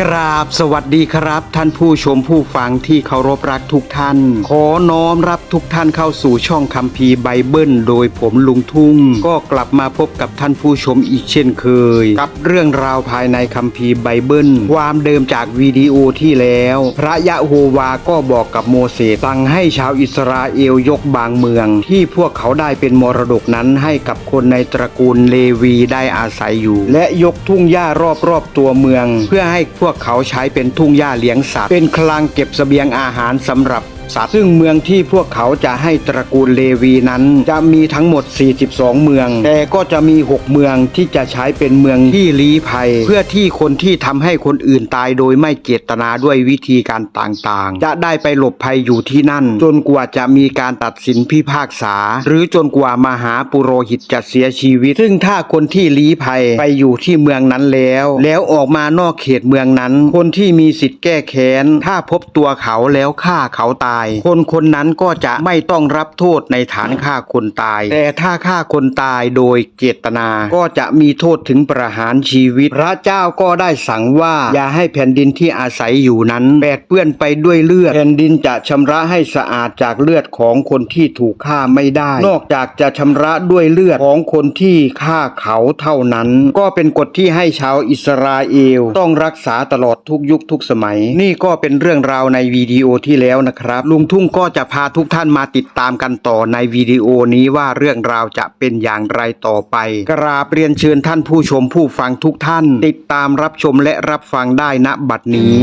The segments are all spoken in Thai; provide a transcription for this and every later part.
กราบสวัสดีครับ ท่านผู้ชมผู้ฟังที่เคารพรักทุกท่าน ขอน้อมรับทุกท่านเข้าสู่ช่องคัมภีร์ไบเบิล โดยผมลุงทุ่ง ก็กลับมาพบกับท่านผู้ชมอีกเช่นเคย กับเรื่องราวภายในคัมภีร์ไบเบิล ความเดิมจากวิดีโอที่แล้ว พระยะโฮวาก็บอกกับโมเสสสั่งให้ชาวอิสราเอลยกบางเมือง ที่พวกเขาได้เป็นมรดกนั้นให้กับคนในตระกูลเลวีได้อาศัยอยู่ และยกทุ่งหญ้ารอบๆตัวเมือง เพื่อให้พพวกเขาใช้เป็นทุ่งหญ้าเลี้ยงสัตว์ เป็นคลังเก็บเสบียงอาหารสำหรับ สัตว์ซึ่งเมืองที่พวกเขาจะให้ตระกูลเลวีนั้น จะมีทั้งหมด 42 เมือง แต่ก็จะมี 6 เมืองที่จะใช้เป็นเมืองที่ลี้ภัย เพื่อที่คนที่ทำให้คนอื่นตายโดยไม่เจตนาด้วยวิธีการต่างๆ จะได้ไปหลบภัยอยู่ที่นั่น จนกว่าจะมีการตัดสินพิพากษา หรือจนกว่ามหาปุโรหิตจะเสียชีวิต ซึ่งถ้าคนที่ลี้ภัยไปอยู่ที่เมืองนั้นแล้ว แล้วออกมานอกเขตเมืองนั้น คนที่มีสิทธิ์แก้แค้นถ้าพบตัวเขาแล้วฆ่าเขาตายคนคนนั้นก็จะไม่ต้องรับโทษในฐานฆ่าคนตาย แต่ถ้าฆ่าคนตายโดยเจตนา ก็จะมีโทษถึงประหารชีวิต พระเจ้าก็ได้สั่งว่า อย่าให้แผ่นดินที่อาศัยอยู่นั้นแปดเปื้อนไปด้วยเลือด แผ่นดินจะชำระให้สะอาดจากเลือดของคนที่ถูกฆ่าไม่ได้ นอกจากจะชำระด้วยเลือดของคนที่ฆ่าเขาเท่านั้น ก็เป็นกฎที่ให้ชาวอิสราเอล ต้องรักษาตลอดทุกยุคทุกสมัย นี่ก็เป็นเรื่องราวในวิดีโอที่แล้วนะครับลุงทุ่งก็จะพาทุกท่านมาติดตามกันต่อในวิดีโอนี้ว่าเรื่องราวจะเป็นอย่างไรต่อไป กราบเรียนเชิญท่านผู้ชมผู้ฟังทุกท่าน ติดตามรับชมและรับฟังได้ณบัดนี้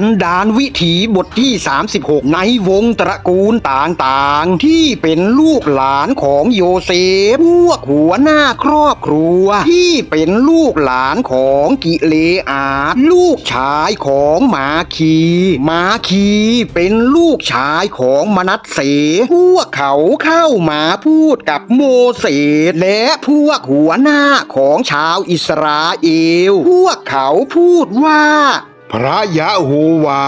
นดานวิถีบทที่ 36 ในวงตระกูลต่างๆ ที่เป็นลูกหลานของโยเซฟพวกหัวหน้าครอบครัว ที่เป็นลูกหลานของกิเลอาดลูกชายของมาคี มาคีเป็นลูกชายของมนัสเสพวกเขาเข้ามาพูดกับโมเสสและพวกหัวหน้าของชาวอิสราเอล พวกเขาพูดว่า พระยะโฮวา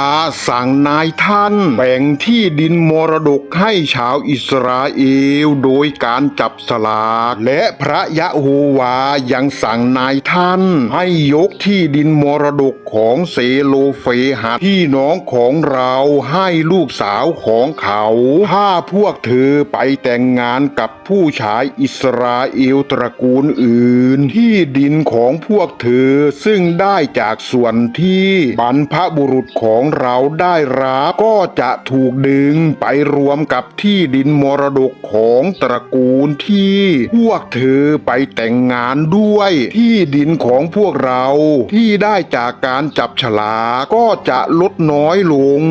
สั่งนายท่าน แบ่งที่ดินมรดกให้ชาวอิสราเอลโดยการจับสลากและพระยะโฮวายังสั่งนายท่าน ให้ยกที่ดินมรดกของเซโลเฟหัดพี่น้องของเราให้ลูกสาวของเขา ถ้าพวกเธอไปแต่งงานกับผู้ชายอิสราเอลตระกูลอื่น ที่ดินของพวกเธอซึ่งได้จากส่วนที่บรรพบุรุษของเราได้รับ ก็จะถูกดึงไปรวมกับที่ดินมรดกของตระกูลที่พวกเธอไปแต่งงานด้วย ที่ดินของพวกเราที่ได้จากการจับฉลากก็จะลดน้อยลง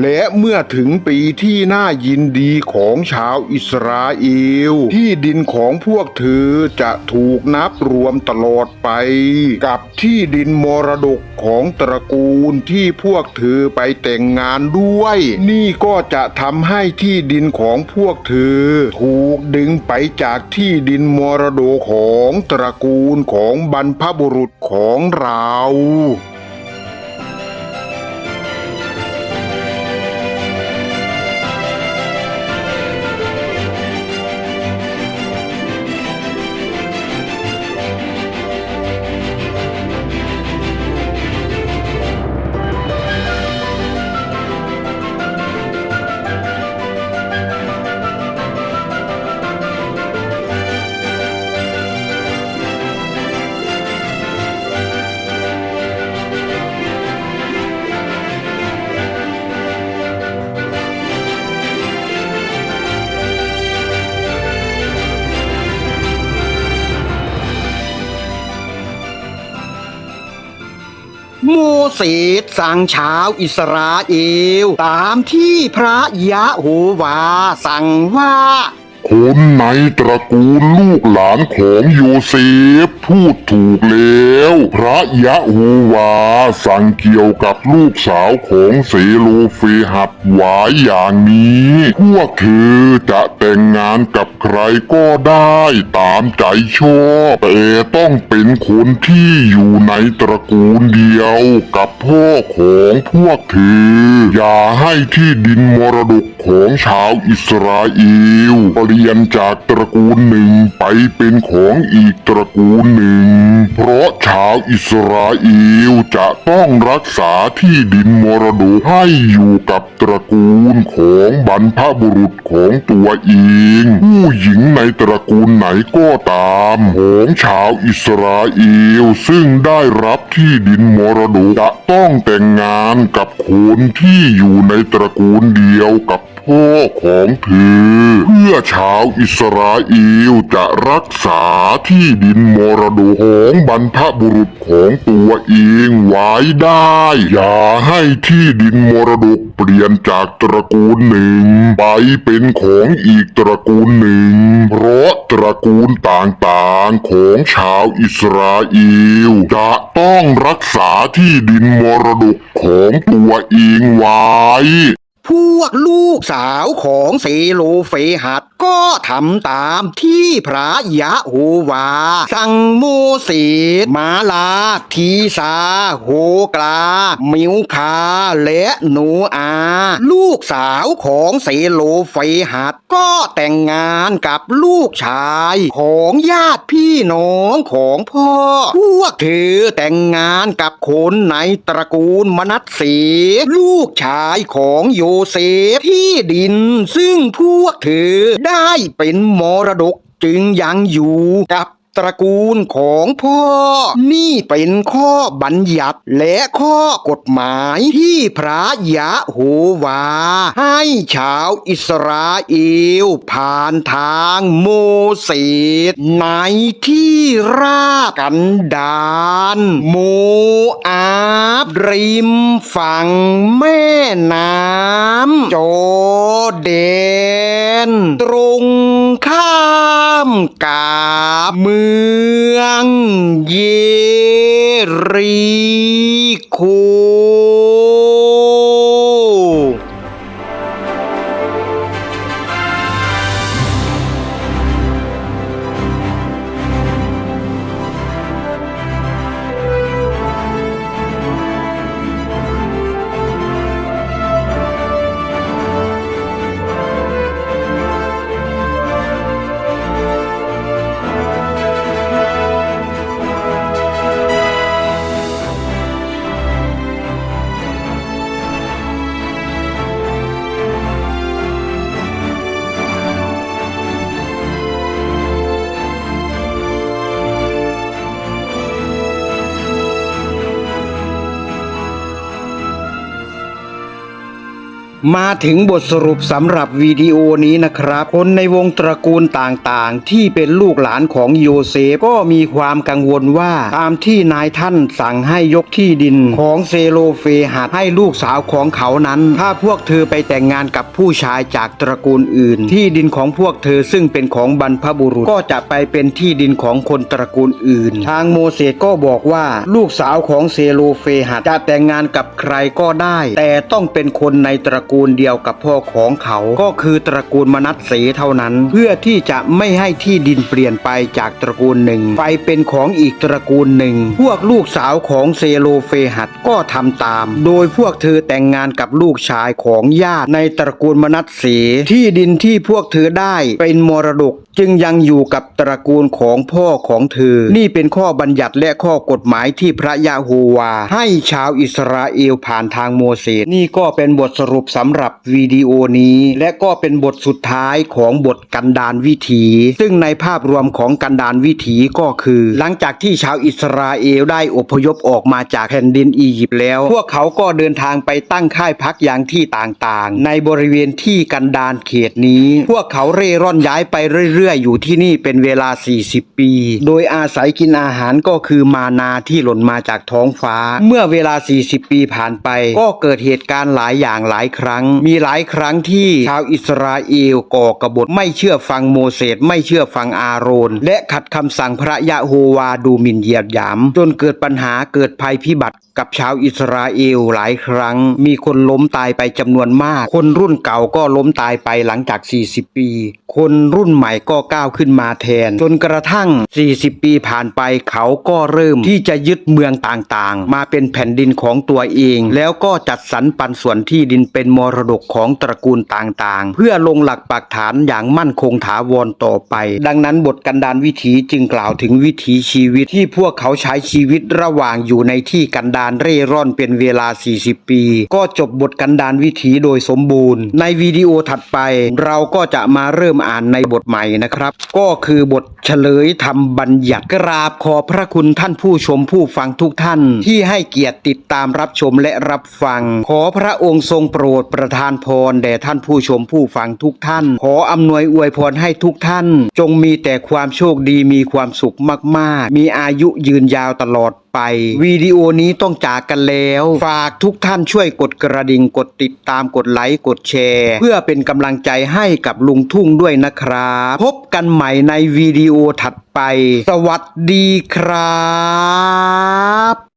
และเมื่อถึงปีที่น่ายินดีของชาวอิสราเอลที่ดินของพวกเธอจะถูกนับรวมตลอดไป กับที่ดินมรดกของตระกูลที่พวกเธอไปแต่งงานด้วย นี่ก็จะทำให้ที่ดินของพวกเธอ ถูกดึงไปจากที่ดินมรดกของตระกูลของบรรพบุรุษของเรา เสสสั่งชาวอิสราเอล ตามที่พระยะโฮวาสั่งว่าคนในตระกูลลูกหลานของโยเซฟ พูดถูกแล้ว พระยะโฮวา สั่งเกี่ยวกับลูกสาวของเซโลเฟหัดไว้อย่างนี้ พวกเธอจะแต่งงานกับใครก็ได้ตามใจชอบแต่ต้องเป็นคนที่อยู่ในตระกูลเดียวกับพ่อของพวกเธอ อย่าให้ที่ดินมรดกของชาวอิสราเอลเปลี่ยนจากตระกูลหนึ่งไปเป็นของอีกตระกูลหนึ่ง เพราะชาวอิสราเอลจะต้องรักษาที่ดินมรดกให้อยู่กับตระกูลของบรรพบุรุษของตัวเอง ผู้หญิงในตระกูลไหนก็ตามของชาวอิสราเอลซึ่งได้รับที่ดินมรดกจะต้องแต่งงานกับคนที่อยู่ในตระกูลเดียวกับ พ่อของเธอ เพื่อชาวอิสราเอลจะรักษาที่ดินมรดกของบรรพบุรุษของตัวเองไว้ได้ อย่าให้ที่ดินมรดกเปลี่ยนจากตระกูลหนึ่ง ไปเป็นของอีกตระกูลหนึ่ง เพราะตระกูลต่างๆของชาวอิสราเอลจะต้องรักษาที่ดินมรดกของตัวเองไว้ พวกลูกสาวของเซโลเฟหัดก็ทำตามที่พระยะโฮวา สั่งโมเสสมาลา ทีซาโฮกลา มิวคา และโนอา ลูกสาวของเซโลเฟหัด ก็แต่งงานกับลูกชายของญาติพี่น้องของพ่อ พวกเธอแต่งงานกับคนในตระกูลมนัสสีลูกชายของโยเซฟที่ดิน ซึ่งพวกเธอได้เป็นมรดกจึงยังอยู่ครับ ตระกูลของพ่อ นี่เป็นข้อบัญญัติและข้อกฎหมายที่พระยะโฮวา ให้ชาวอิสราเอลผ่านทางโมเสสในที่ราบกันดารโมอาบริมฝั่งแม่น้ำจอแดน ตรงข้ามกับเมือองเยรี มาถึงบทสรุปสำหรับวิดีโอนี้นะครับ คนในวงตระกูลต่างๆ ที่เป็นลูกหลานของโยเซฟก็มีความกังวลว่า ตามที่นายท่านสั่งให้ยกที่ดินของเซโลเฟหัดให้ลูกสาวของเขานั้น ถ้าพวกเธอไปแต่งงานกับผู้ชายจากตระกูลอื่น ที่ดินของพวกเธอซึ่งเป็นของบรรพบุรุษก็จะไปเป็นที่ดินของคนตระกูลอื่น ทางโมเสสก็บอกว่า ลูกสาวของเซโลเฟหัดจะแต่งงานกับใครก็ได้ แต่ต้องเป็นคนในตระกูลเดียวกับพ่อของเขาก็คือตระกูลมนัสเสเท่านั้น เพื่อที่จะไม่ให้ที่ดินเปลี่ยนไปจากตระกูลหนึ่ง ไปเป็นของอีกตระกูลหนึ่ง พวกลูกสาวของเซโลเฟหัดก็ทำตาม โดยพวกเธอแต่งงานกับลูกชายของญาติในตระกูลมนัสเสที่ดินที่พวกเธอได้เป็นมรดกจึงยังอยู่กับตระกูลของพ่อของเธอ นี่เป็นข้อบัญญัติและข้อกฎหมายที่พระยาโฮวา ให้ชาวอิสราเอลผ่านทางโมเสสนี่ก็เป็นบทสรุปสสำหรับวิดีโอนี้ และก็เป็นบทสุดท้ายของบทกันดานวิถี ซึ่งในภาพรวมของกันดานวิถีก็คือ หลังจากที่ชาวอิสราเอลได้อพยพออกมาจากแผ่นดินอียิปต์แล้ว พวกเขาก็เดินทางไปตั้งค่ายพักอย่างที่ต่างๆ ในบริเวณที่กันดานเขตนี้ พวกเขาเร่ร่อนย้ายไปเรื่อยๆ อยู่ที่นี่เป็นเวลา 40 ปี โดยอาศัยกินอาหารก็คือมานาที่หล่นมาจากท้องฟ้า เมื่อเวลา 40 ปีผ่านไป ก็เกิดเหตุการณ์หลายอย่างหลายครั้งมีหลายครั้งที่ชาวอิสราเอลก่อกบฏไม่เชื่อฟังโมเสสไม่เชื่อฟังอาโรน และขัดคำสั่งพระยะโฮวาดูหมิ่นเหยียดหยาม จนเกิดปัญหาเกิดภัยพิบัติกับชาวอิสราเอลหลายครั้ง มีคนล้มตายไปจำนวนมาก คนรุ่นเก่าก็ล้มตายไปหลังจาก 40 ปี คนรุ่นใหม่ก็ก้าวขึ้นมาแทน จนกระทั่ง 40 ปีผ่านไปเขาก็เริ่มที่จะยึดเมืองต่างๆ มาเป็นแผ่นดินของตัวเอง แล้วก็จัดสรรปันส่วนที่ดินเป็นมรดกของตระกูลต่างๆ เพื่อลงหลักปักฐานอย่างมั่นคงถาวรต่อไป ดังนั้นบทกันดานวิถีจึงกล่าวถึงวิถีชีวิตที่พวกเขาใช้ชีวิตระหว่างอยู่ในที่กันดานเร่ร่อนเป็นเวลา 40 ปี ก็จบบทกันดานวิถีโดยสมบูรณ์ ในวิดีโอถัดไปเราก็จะมาเริ่มอ่านในบทใหม่นะครับ ก็คือบทเฉลยธรรมบัญญัติกราบขอบพระคุณท่านผู้ชมผู้ฟังทุกท่าน ที่ให้เกียรติติดตามรับชมและรับฟัง ขอพระองค์ทรงโปรดประทานพรแด่ท่านผู้ชมผู้ฟังทุกท่าน ขออำนวยอวยพรให้ทุกท่าน จงมีแต่ความโชคดีมีความสุขมาก ๆ มีอายุยืนยาวตลอดไปวิดีโอนี้ต้องจากกันแล้ว ฝากทุกท่านช่วยกดกระดิ่งกดติดตามกดไลค์กดแชร์ เพื่อเป็นกำลังใจให้กับลุงทุ่งด้วยนะครับ พบกันใหม่ในวิดีโอถัดไป สวัสดีครับ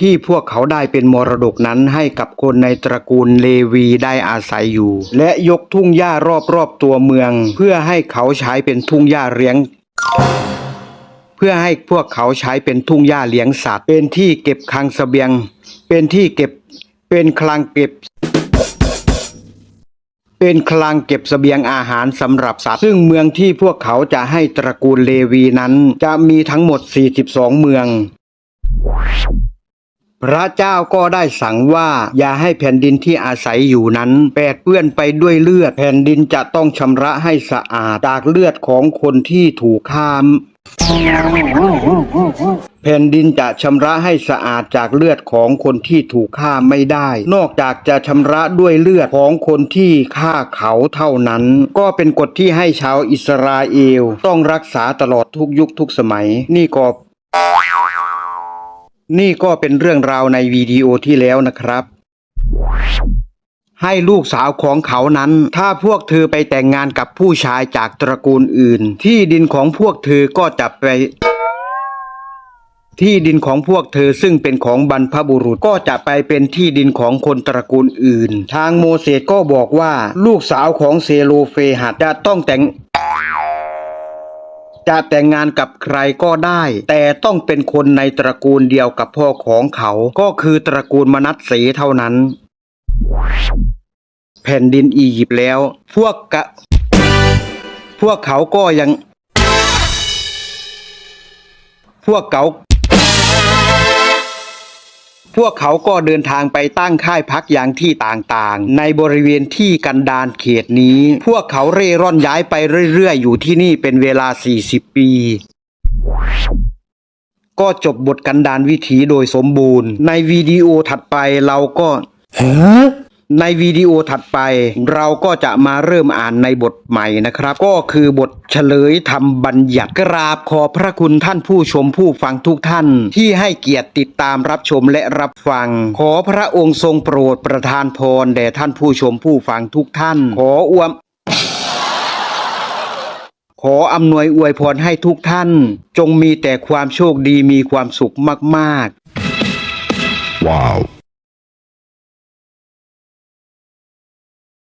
ที่พวกเขาได้เป็นมรดกนั้นให้กับคนในตระกูลเลวีได้อาศัยอยู่ และยกทุ่งหญ้ารอบๆตัวเมือง เพื่อให้เขาใช้เป็นทุ่งหญ้าเลี้ยงเพื่อให้พวกเขาใช้เป็นทุ่งหญ้าเลี้ยงสัตว์ เป็นที่เก็บคลังเสบียง เป็นที่เก็บ เป็นคลังเก็บ เป็นคลังเก็บเสบียงอาหารสำหรับสัตว์ ซึ่งเมืองที่พวกเขาจะให้ตระกูลเลวีนั้น จะมีทั้งหมด 42 เมือง พระเจ้าก็ได้สั่งว่าอย่าให้แผ่นดินที่อาศัยอยู่นั้นแปดเปื้อนไปด้วยเลือด แผ่นดินจะต้องชำระให้สะอาดจากเลือดของคนที่ถูกฆ่าแผ่นดินจะชำระให้สะอาดจากเลือดของคนที่ถูกฆ่าไม่ได้ นอกจากจะชำระด้วยเลือดของคนที่ฆ่าเขาเท่านั้น ก็เป็นกฎที่ให้ชาวอิสราเอล ต้องรักษาตลอดทุกยุคทุกสมัย นี่ก็ นี่ก็เป็นเรื่องราวในวิดีโอที่แล้วนะครับ ให้ลูกสาวของเขานั้น ถ้าพวกเธอไปแต่งงานกับผู้ชายจากตระกูลอื่น ที่ดินของพวกเธอก็จะไป ที่ดินของพวกเธอซึ่งเป็นของบรรพบุรุษก็จะไปเป็นที่ดินของคนตระกูลอื่น ทางโมเสสก็บอกว่า ลูกสาวของเซโลเฟหัดจะต้องแต่ง จะแต่งงานกับใครก็ได้ แต่ต้องเป็นคนในตระกูลเดียวกับพ่อของเขา ก็คือตระกูลมนัสเสเท่านั้น แผ่นดินอียิปต์แล้ว พวกกะ พวกเขาก็ยัง พวกเขา พวกเขาก็เดินทางไปตั้งค่ายพักอย่างที่ต่างๆ ในบริเวณที่กันดานเขตนี้ พวกเขาเร่ร่อนย้ายไปเรื่อยๆ อยู่ที่นี่เป็นเวลา 40 ปีก็จบบทกันดานวิถีโดยสมบูรณ์ ในวิดีโอถัดไปเราก็ ในวิดีโอถัดไปเราก็จะมาเริ่มอ่านในบทใหม่นะครับ ก็คือบทเฉลยธรรมบัญญัติกราบขอพระคุณท่านผู้ชมผู้ฟังทุกท่าน ที่ให้เกียรติติดตามรับชมและรับฟัง ขอพระองค์ทรงโปรดประทานพรแด่ท่านผู้ชมผู้ฟังทุกท่าน ขออวมขออำนวยอวยพรให้ทุกท่าน จงมีแต่ความโชคดีมีความสุขมากๆ Wow